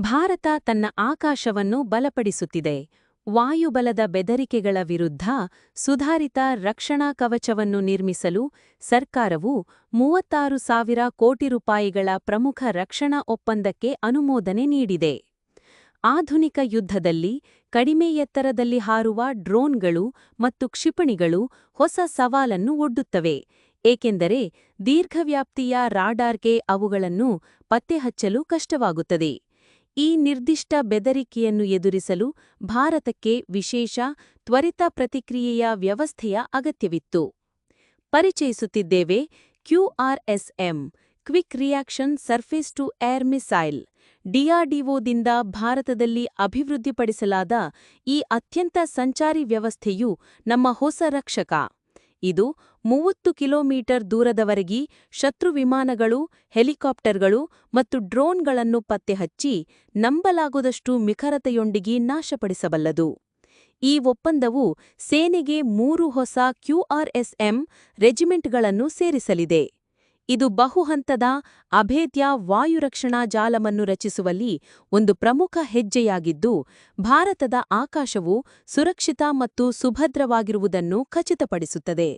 ಭಾರತ ತನ್ನ ಆಕಾಶವನ್ನು ಬಲಪಡಿಸುತ್ತಿದೆ. ವಾಯುಬಲದ ಬೆದರಿಕೆಗಳ ವಿರುದ್ಧ ಸುಧಾರಿತ ರಕ್ಷಣಾ ಕವಚವನ್ನು ನಿರ್ಮಿಸಲು ಸರ್ಕಾರವು ಮೂವತ್ತಾರು ಸಾವಿರ ಕೋಟಿ ರೂಪಾಯಿಗಳ ಪ್ರಮುಖ ರಕ್ಷಣಾ ಒಪ್ಪಂದಕ್ಕೆ ಅನುಮೋದನೆ ನೀಡಿದೆ. ಆಧುನಿಕ ಯುದ್ಧದಲ್ಲಿ ಕಡಿಮೆ ಎತ್ತರದಲ್ಲಿ ಹಾರುವ ಡ್ರೋನ್ಗಳು ಮತ್ತು ಕ್ಷಿಪಣಿಗಳು ಹೊಸ ಸವಾಲನ್ನು ಒಡ್ಡುತ್ತವೆ, ಏಕೆಂದರೆ ದೀರ್ಘವ್ಯಾಪ್ತಿಯ ರಾಡಾರ್ಗೆ ಅವುಗಳನ್ನು ಪತ್ತೆಹಚ್ಚಲು ಕಷ್ಟವಾಗುತ್ತದೆ. ಈ ನಿರ್ದಿಷ್ಟ ಬೆದರಿಕೆಯನ್ನು ಎದುರಿಸಲು ಭಾರತಕ್ಕೆ ವಿಶೇಷ ತ್ವರಿತ ಪ್ರತಿಕ್ರಿಯೆಯ ವ್ಯವಸ್ಥೆಯ ಅಗತ್ಯವಿತ್ತು. ಪರಿಚಯಿಸುತ್ತಿದ್ದೇವೆ QRSM quick reaction surface to air missile ಡಿಆರ್ಡಿಒದಿಂದ ಭಾರತದಲ್ಲಿ ಅಭಿವೃದ್ಧಿಪಡಿಸಲಾದ ಈ ಅತ್ಯಂತ ಸಂಚಾರಿ ವ್ಯವಸ್ಥೆಯು ನಮ್ಮ ಹೊಸ ರಕ್ಷಕ. ಇದು ಮೂವತ್ತು ಕಿಲೋಮೀಟರ್ ದೂರದವರೆಗೆ ಶತ್ರು ವಿಮಾನಗಳು, ಹೆಲಿಕಾಪ್ಟರ್ಗಳು ಮತ್ತು ಡ್ರೋನ್ಗಳನ್ನು ಪತ್ತೆಹಚ್ಚಿ ನಂಬಲಾಗದಷ್ಟು ನಿಖರತೆಯೊಂದಿಗೆ ನಾಶಪಡಿಸಬಲ್ಲದು. ಈ ಒಪ್ಪಂದವು ಸೇನೆಗೆ ಮೂರು ಹೊಸ ಕ್ಯೂಆರ್ಎಸ್ಎಂ ರೆಜಿಮೆಂಟ್ಗಳನ್ನು ಸೇರಿಸಲಿದೆ. ಇದು ಬಹುಹಂತದ ಅಭೇದ್ಯ ವಾಯುರಕ್ಷಣಾ ಜಾಲವನ್ನು ರಚಿಸುವಲ್ಲಿ ಒಂದು ಪ್ರಮುಖ ಹೆಜ್ಜೆಯಾಗಿದ್ದು, ಭಾರತದ ಆಕಾಶವು ಸುರಕ್ಷಿತ ಮತ್ತು ಸುಭದ್ರವಾಗಿರುವುದನ್ನು ಖಚಿತಪಡಿಸುತ್ತದೆ.